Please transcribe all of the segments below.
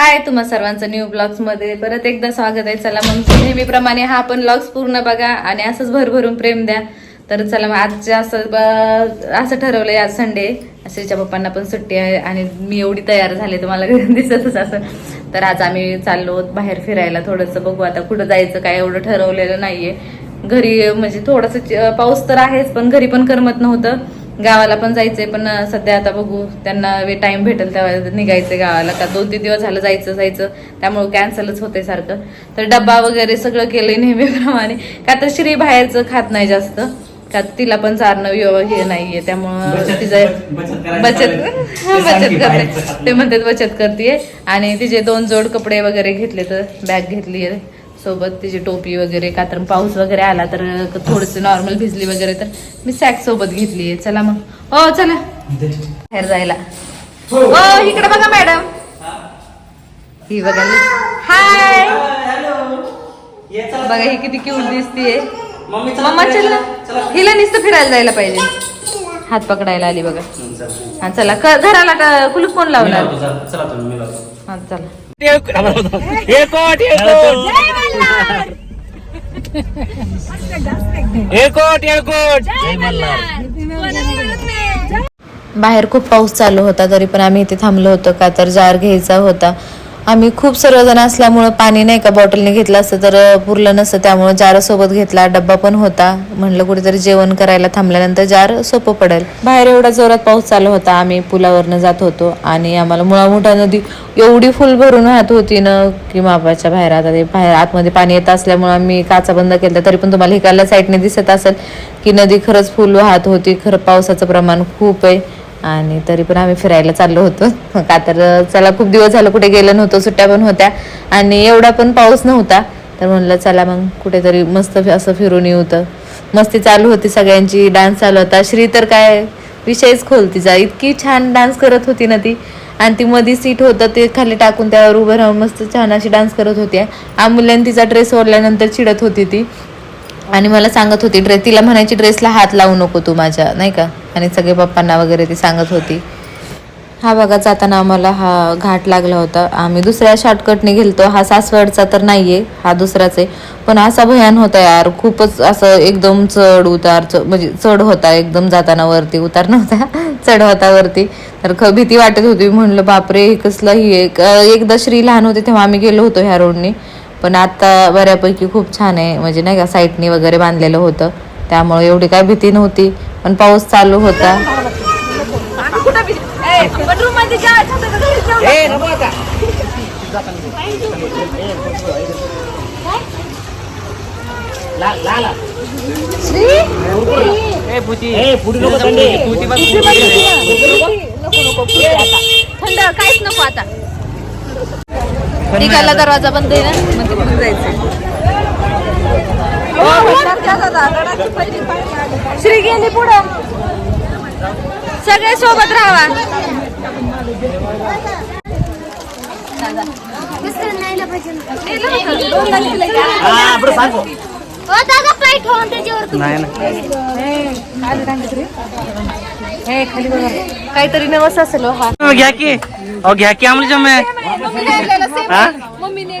हाय तुम्हा सर्वांचं न्यू ब्लॉग्समध्ये. परत एकदा स्वागत आहे. चला मग नेहमीप्रमाणे हा पण ब्लॉग्स पूर्ण बघा आणि असंच भरभरून प्रेम द्या. तर चला मग आजच्या असं असं ठरवलंय आज संडे असेच्या पप्पांना पण सुट्टी आहे आणि मी एवढी तयार झाले तुम्हाला दिसतच असं. तर आज आम्ही चाललो आहोत बाहेर फिरायला. थोडंसं बघू आता कुठं जायचं काय एवढं ठरवलेलं नाहीये. घरी म्हणजे थोडंसं पाऊस तर आहेच पण घरी पण करमत नव्हतं. गावाला पण जायचंय पण सध्या आता बघू. त्यांना वे टाइम भेटेल तेव्हा निघायचंय गावाला. का दोन तीन दिवस झालं जायचं जायचं. त्यामुळे कॅन्सलच होते सारखं. तर डब्बा वगैरे सगळं केलंय नेहमीप्रमाणे. का तर श्री बाहेरचं खात नाही जास्त. का तिला पण चारणं हे नाहीये. त्यामुळं तिचं बचत बचत करते. ते म्हणतात बचत करते आणि तिचे दोन जोड कपडे वगैरे घेतले तर बॅग घेतली सोबत तिची टोपी वगैरे का तर पाऊस वगैरे आला तर थोडस नॉर्मल भिजली वगैरे तर मी सॅक सोबत घेतलीये चला मग. हो चला. बाहेर जायला. हो इकडे बघा मॅडम. ही बघा हाय बघा ही किती क्यूट दिसतीये. मम्मी चला. हिला नुसतं फिरायला जायला पाहिजे. हात पकडायला आली बघा. हं, चला. घराला कुलूप कोण लावणार? हा चला. एकोट एकोट एकोट बाहेर खूप पाऊस चालू होता तरी पण आम्ही इथे थांबलो होतो का तर जार घ्यायचा होता. आम्ही खूप सर्वजण असल्यामुळं पाणी नाही का बॉटलने घेतलं असतं तर पुरलं नसतं. त्यामुळं जारसोबत घेतला डब्बा पण होता. म्हणलं कुठेतरी जेवण करायला थांबल्यानंतर जार सोपं पडेल. बाहेर एवढा जोरात पाऊस चालू होता आम्ही पुलावरनं जात होतो. आणि आम्हाला मुळामुठा नदी एवढी फुल भरून वाहत होती ना की मापाच्या बाहेर आता ते बाहेर आतमध्ये पाणी येत असल्यामुळं आम्ही काचा बंद केला. तरी पण तुम्हाला हिकाल्या साईडने दिसत असेल की नदी खरंच फुल वाहत होती. खरं पावसाचं प्रमाण खूप आहे. आणि तरी पण आम्ही फिरायला चाललो होतो. का तर चला खूप दिवस झालं कुठे गेलं नव्हतं सुट्ट्या पण होत्या. आणि एवढा पण पाऊस नव्हता. तर म्हणलं चला मग कुठेतरी मस्त असं फिरून येऊ तर. मस्ती चालू होती सगळ्यांची डान्स चालू होता. श्री तर काय विषयच खोल तिचा इतकी छान डान्स करत होती ना ती. आणि ती मध्ये सीट होतं ते खाली टाकून त्यावर उभं राहून मस्त छान अशी डान्स करत होती आमुल्याने तिचा ड्रेस ओढल्यानंतर चिडत होती ती. आणि मला सांगत होती ड्रेस तिला म्हणायची ड्रेसला हात लावू नको तू माझ्या नाही का? आणि सगळे पप्पांना वगैरे ती सांगत होती. हा बघा जाताना आम्हाला हा घाट लागला होता. आम्ही दुसऱ्या शॉर्टकटने गेलतो. हा सासवडचा तर नाहीये हा दुसराच आहे. पण असा भयान होता यार. खूपच असं एकदम चढ उतार च- म्हणजे चढ होता. एकदम जाताना वरती उतार नव्हता. चढ होता वरती. तर ख भीती वाटत होती. म्हणलं बापरे हे कसलं ही? एक एकदा श्री लहान होते तेव्हा आम्ही गेलो होतो ह्या रोडने पण आता बऱ्यापैकी खूप छान आहे. म्हणजे नाही का साईटनी वगैरे बांधलेलं होतं. त्यामुळे एवढी काय भीती नव्हती पण पाऊस चालू होता. थंड काहीच नको आता. निघाला दरवाजा बंद आहे ना? मग तिकडून जायचं श्री गेली पुढं. सगळे सोबत राहा हा काहीतरी नवस असेल घ्या की. घ्या की आम्हाला जमे. हा? मम्मीने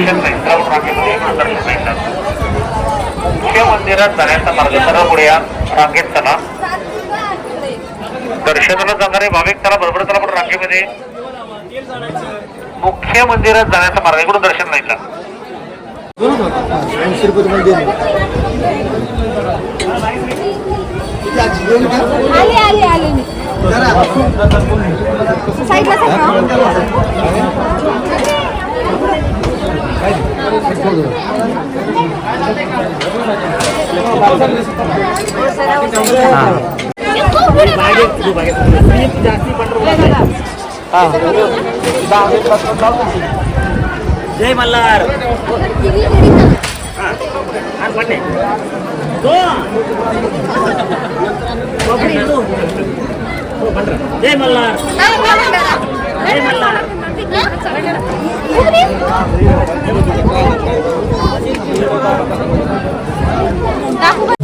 मासा मुख्य मंदिरात जाण्याचा मार्ग सर्व पुढे या रांगेत चला दर्शनाला जाणारे भाविक त्याला बरोबर चला पण रांगेमध्ये. मुख्य मंदिरात जाण्याचा मार्ग इकडून दर्शन नाही का आले आले आले मी साईडला जय मल्हार. जय मल्हार. जय मल्हार. Aku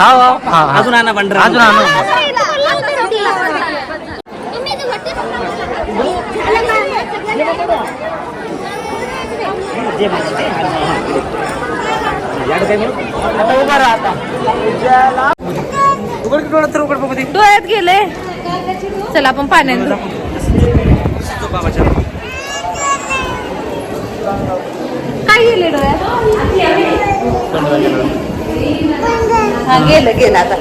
हा हा अजून आणा पंढरा अजून आणू. उघड की डोळा तर उघड बघू दे डोळ्यात गेले. चला आपण पाण्यात जाऊ. काय गेले डोळ्यात? हा गेलं गेलं आता.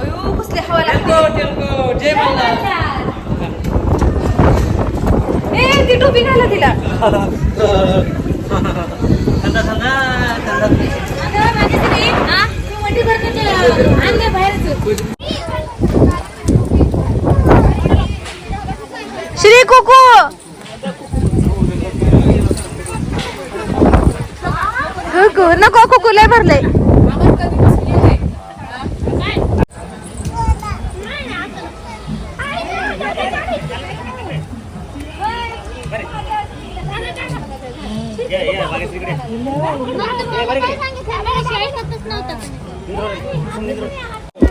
अयो, कसली हवा लागते. ए ती टोपी घाला तिला. श्री कुकू! नको कुकू लय भरले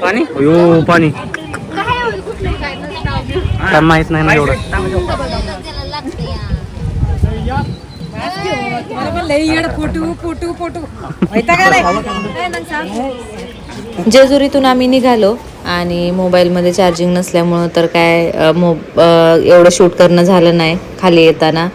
पाणी? अयो पाणी. काय माहीत नाही ना एवढं. जेजुरीतून आम्ही निघालो आणि मोबाईलमध्ये चार्जिंग नसल्यामुळं तर काय मो एवढं शूट करणं झालं नाही खाली येताना.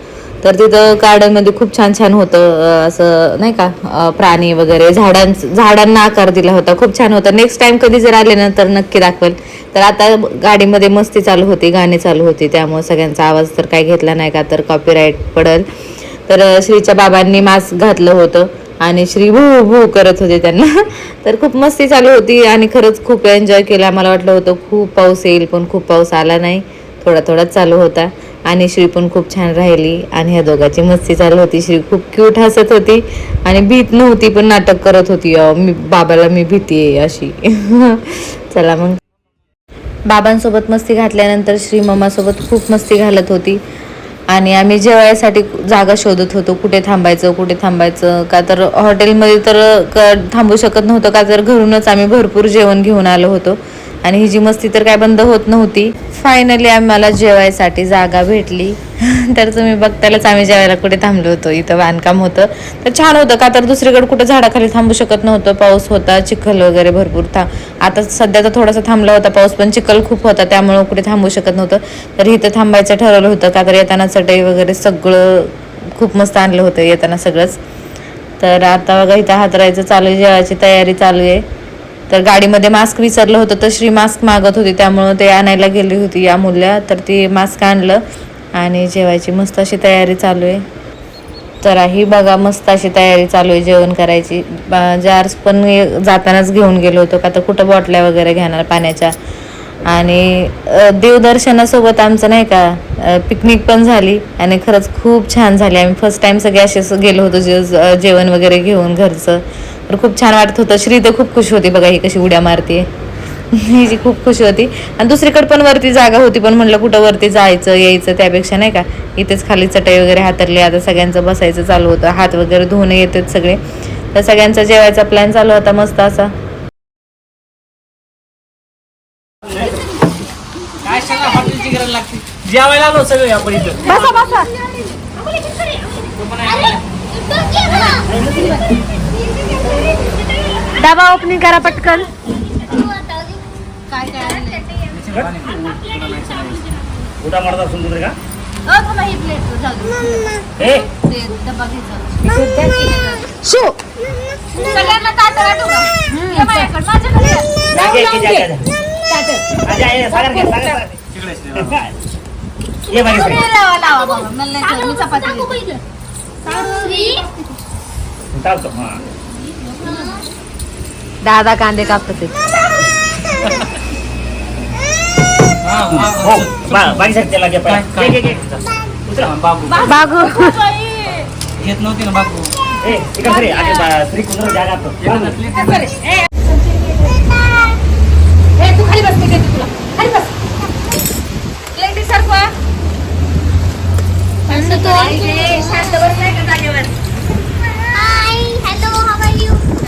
तर तिथं गार्डनमध्ये खूप छान छान होतं असं नाही का प्राणी वगैरे झाडां झाडांना आकार दिला होता खूप छान होतं. नेक्स्ट टाइम कधी जर आले ना तर नक्की दाखवेल. तर आता गाडीमध्ये मस्ती चालू होती गाणी चालू होती त्यामुळे सगळ्यांचा आवाज तर काय घेतला नाही का तर कॉपीराईट पडेल. तर श्रीच्या बाबांनी मास्क घातलं होतं आणि श्री भू भू करत होते त्यांना. तर खूप मस्ती चालू होती आणि खरंच खूप एन्जॉय केला. मला वाटलं होतं खूप पाऊस येईल पण खूप पाऊस आला नाही. थोडा थोडाच चालू होता आणि श्री पण खूप छान राहिली आणि ह्या दोघांची मस्ती चालू होती. श्री खूप क्यूट हसत होती आणि भीत नव्हती पण नाटक करत होती. मी बाबाला मी भीती आहे अशी. चला मग. बाबांसोबत मस्ती घातल्यानंतर श्री मम्मासोबत खूप मस्ती घालत होती. आणि आम्ही जेवायसाठी जागा शोधत होतो कुठे थांबायचं कुठे थांबायचं का तर हॉटेलमध्ये तर थांबू शकत नव्हतं का तर घरूनच आम्ही भरपूर जेवण घेऊन आलो होतो. आणि ही जी मस्ती तर काय बंद होत नव्हती. फायनली आम्हाला जेवायसाठी जागा भेटली. तर तुम्ही बघतायलाच आम्ही जेवायला कुठे थांबलो होतो. इथं बांधकाम होतं. तर छान होतं का? तर दुसरीकडे कुठं झाडाखाली थांबू शकत नव्हतं. पाऊस होता चिखल वगैरे भरपूर था. आता सध्या तर थोडासा थांबला होता पाऊस पण चिखल खूप होता त्यामुळं कुठे थांबू शकत नव्हतं. तर इथं थांबायचं ठरवलं होतं का? तर येताना चटई वगैरे सगळं खूप मस्त आणलं होतं येताना सगळंच. तर आता बघा इथं हातरायचं चालू आहे जेवायची तयारी चालू आहे. तर गाडीमध्ये मास्क विसरलं होतं तर श्री मास्क मागत होती त्यामुळं ते आणायला गेली होती अमूल्य तर ती मास्क आणलं आणि जेवायची मस्त अशी तयारी चालू आहे. तर ही बघा मस्त अशी तयारी चालू आहे जेवण करायची. जार्स पण जातानाच घेऊन गेलो होतो का तर कुठं बॉटल्या वगैरे घेणार पाण्याच्या. आणि देवदर्शनासोबत आमचं नाही का पिकनिक पण झाली आणि खरंच खूप छान झाली. आम्ही फर्स्ट टाईम सगळे असेच गेलो होतो जे जेवण वगैरे घेऊन घरचं. तर खूप छान वाटत होतं. श्री तर खूप खुश होती बघा ही कशी उड्या मारते ही खूप खुश होती. आणि दुसरीकडे पण वरती जागा होती पण म्हणलं कुठं वरती जायचं यायचं त्यापेक्षा नाही का? इथेच खाली चटई वगैरे हातरली. आता सगळ्यांचं बसायचं चालू होतं. हात वगैरे धुवून येतात सगळे. तर सगळ्यांचा जेवायचा प्लॅन चालू होता मस्त असा. जेवायला आलो सगळे आपण इथं. बसा बसा. डबा ओपनिंग करा पटकन. उठा मारता सुंदर का? शू. सगळ्यांना ताट वाटू का? ये माझ्याकडे, माझ्याकडे लावा लावा बाबा? मला नाही मी चपाती देते. चालतो हा दादा कांदे कापते हो बा- बारी साईड त्याला घे काय- काय? पहिला. घे, घे, घे. उचला. बाबू. बागू. घेत नव्हती ना बाबू. ए, इकडे सरी. आणि बा- श्री कुंदर जागा तो. तू खाली बस मी देते तुला खाली बस. लेडी सरकवा शांत बस नाही का जागेवर?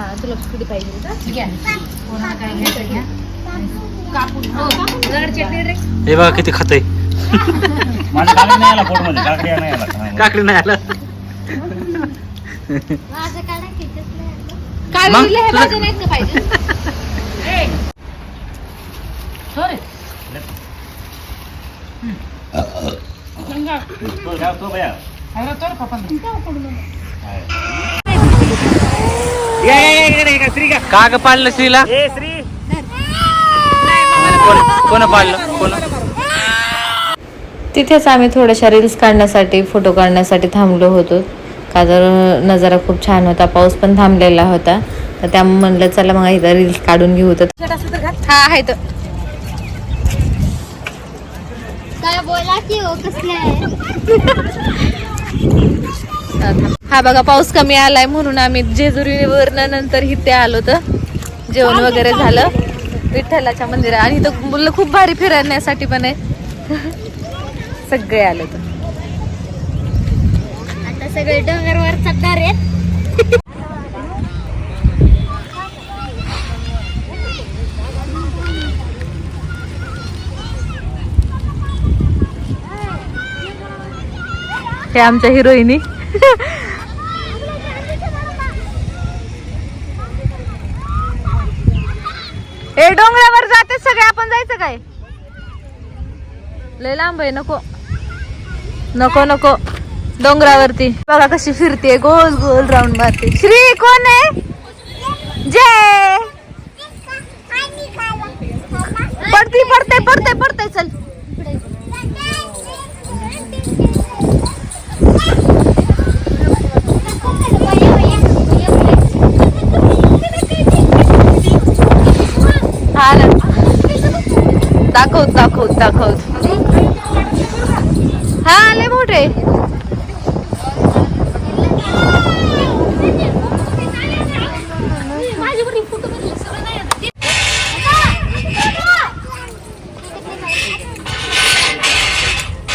हा तुला किती पाहिजे का घ्या कोणाला काय घ्यायचं घ्या कापून हो दगड चटणी रे. हे बघा किती खातय. माझा कागद नाही आला पोटमध्ये. नाही आला. काकडी नाही आलं. माझं काढा खिचत नाही काय मग बोलले? हे तुला- भाज्या नाहीत का पाहिजे? तो तो. ये, ये, ये, इकडे, इकडे, श्री का? का ग पाडलं श्रीला? ए, श्री. कोण कोण पाडलं? कोण? तिथेच आम्ही थोड्याशा रील्स काढण्यासाठी फोटो काढण्यासाठी थांबलो होतो. का तर नजारा खूप छान होता पाऊस पण थांबलेला होता. तर त्यामुळे म्हणलं चला मग इथं रील्स काढून घेऊ. तर हा आहे तो. काय बोला की हो कसले आहे? हा बघा पाऊस कमी आलाय म्हणून आम्ही जेजुरीवरनं नंतर इथे आलो तर जेवण वगैरे झालं. विठ्ठलाच्या मंदिरात. आणि इथं मुलं खूप भारी फिरण्यासाठी पण आहे. सगळे आलो तर. आता सगळे डोंगरवर चढणार आहेत. हे आमच्या हिरोईनी. ए डोंगरावर जाते सगळे. आपण जायचं काय? लय लांब आहे नको. नको नको. डोंगरावरती. बघा कशी फिरते गोल गोल राऊंड मारते. श्री कोण आहे? दाखवत दाखवत. दाखवत हा आले मोठे.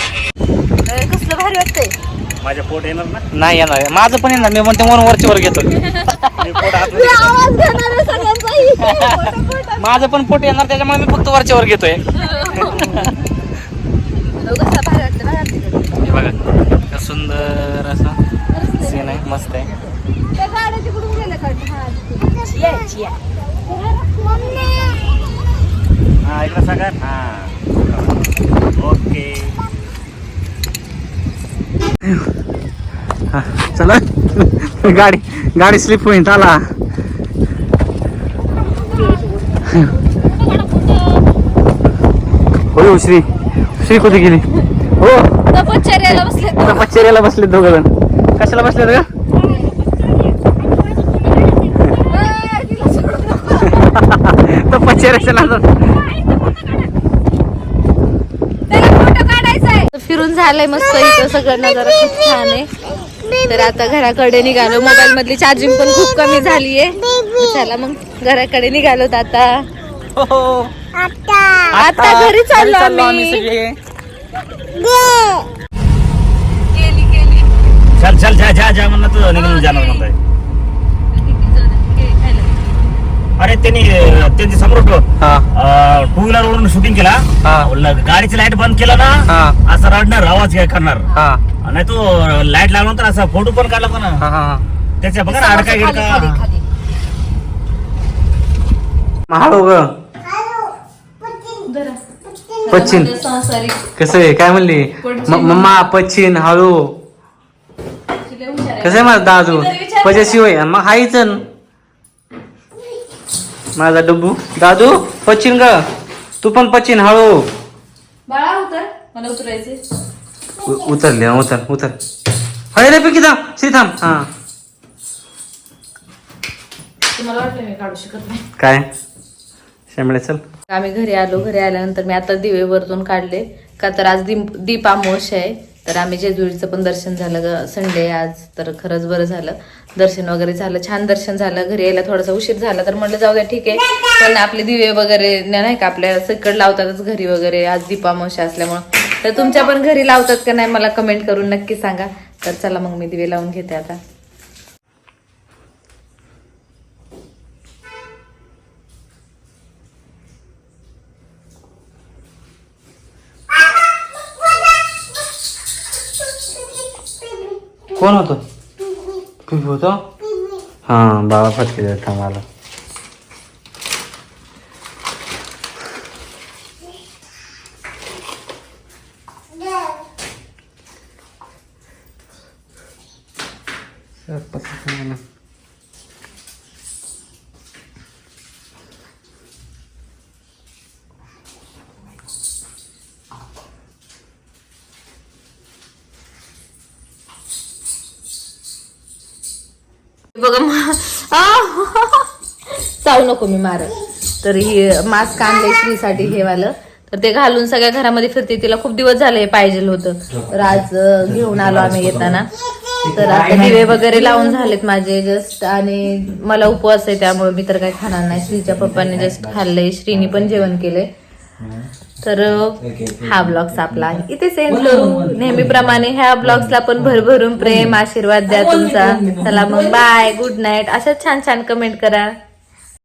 कसलं भारी वाटतंय. माझ्या पोट येणार ना? नाही येणार. माझं पण येणार. मी म्हणते म्हणून वरच्या वर घेतो. मी पोट आत आवाज देणार आहे सगळ्यांचा. माझं पण पोट येणार त्याच्यामुळे मी फक्त वरच्या वर घेतोय. बघा सुंदर असं सीन आहे मस्त आहे. हा, तिकडून. सागर हा. सगळ्यात हा ओके. हा, चला. गाडी गाडी स्लिप होईल आला हो श्री. श्री कुठे गेली? हो. तपश्चर्याला बसले तपश्चर्याला बसले दोघ जण. कशाला बसले का तपश्चर्याच्या फिरून झालंय मस्त इथं सगळं नजारा खूप छान आहे. तर आता घराकडे निघालो. मोबाईल मधली चार्जिंग पण खूप कमी झालीये. चला मग घराकडे निघालो आता. आता घरी चाललो आम्ही. सगळे. गेली गेली चल चल जा जा जा म्हणलं तुझं निघून जाणार म्हणताय. अरे त्यांनी त्यांची समोर हा. टू व्हीलर वरून शूटिंग केला. हा. गाडीची लाइट बंद केला ना हा. असं रडणार आवाज काय करणार? हा. नाही तो लाइट लावल्यानंतर असा फोटो पण काढला हा हा त्याच्या बघा ना अडका खाली खाली गिडका खाली हळू ग पच्चीन संसारिक कसं आहे? काय म्हणली? मम्मा पच्चीन हळू. कसं आहे माझा दादू पच्याशिवाय मग हायच माझा डब्बू. दादू पच्चीन ग. तू पण पच्चीन हळू. बाळा उतर. मला उतरायचे उतरले उतर उतर. हळे रे पिकी थांब श्री थांब. हा. काय? शेंबळे चल. आम्ही घरी आलो घरी आल्यानंतर मी आता दिवे वरतून काढले. का तर आज दीप दीप अमावस्या आहे. तर आम्ही जेजुरीचं पण दर्शन झालं ग संडे आज. तर खरंच बरं झालं. दर्शन वगैरे झालं छान दर्शन झालं. घरी यायला थोडासा उशीर झाला तर म्हटलं जाऊ द्या ठीक आहे. पण आपले दिवे वगैरे नाही का आपल्या सकड लावतातच घरी वगैरे. आज दीप असल्यामुळं. तर तुमच्या पण घरी लावतात का नाही मला कमेंट करून नक्की सांगा. तर चला मग मी दिवे लावून घेते आता. कोण होतो? पिपी होतो? हा बाबा फटके थांब आला बघा मा- चावू नको मी मार तर ही मास्क आणलंय श्रीसाठी हेवालं तर ते घालून सगळ्या घरामध्ये फिरते. तिला खूप दिवस झाले पाहिजे होतं. तर आज घेऊन आलो आम्ही येताना. तर आता दिवे वगैरे लावून झालेत माझे जस्ट आणि मला उपवास आहे त्यामुळे मी तर काही खाणार नाही. श्रीच्या पप्पाने जस्ट खाल्लंय. श्रीनी पण जेवण केलंय. तर हा ब्लॉग्स आपला आहे. इथे सेंड करू. नेहमीप्रमाणे ह्या ब्लॉग्सला पण भरभरून प्रेम आशीर्वाद द्या तुमचा. चला मग बाय गुड नाईट अशाच छान छान कमेंट करा.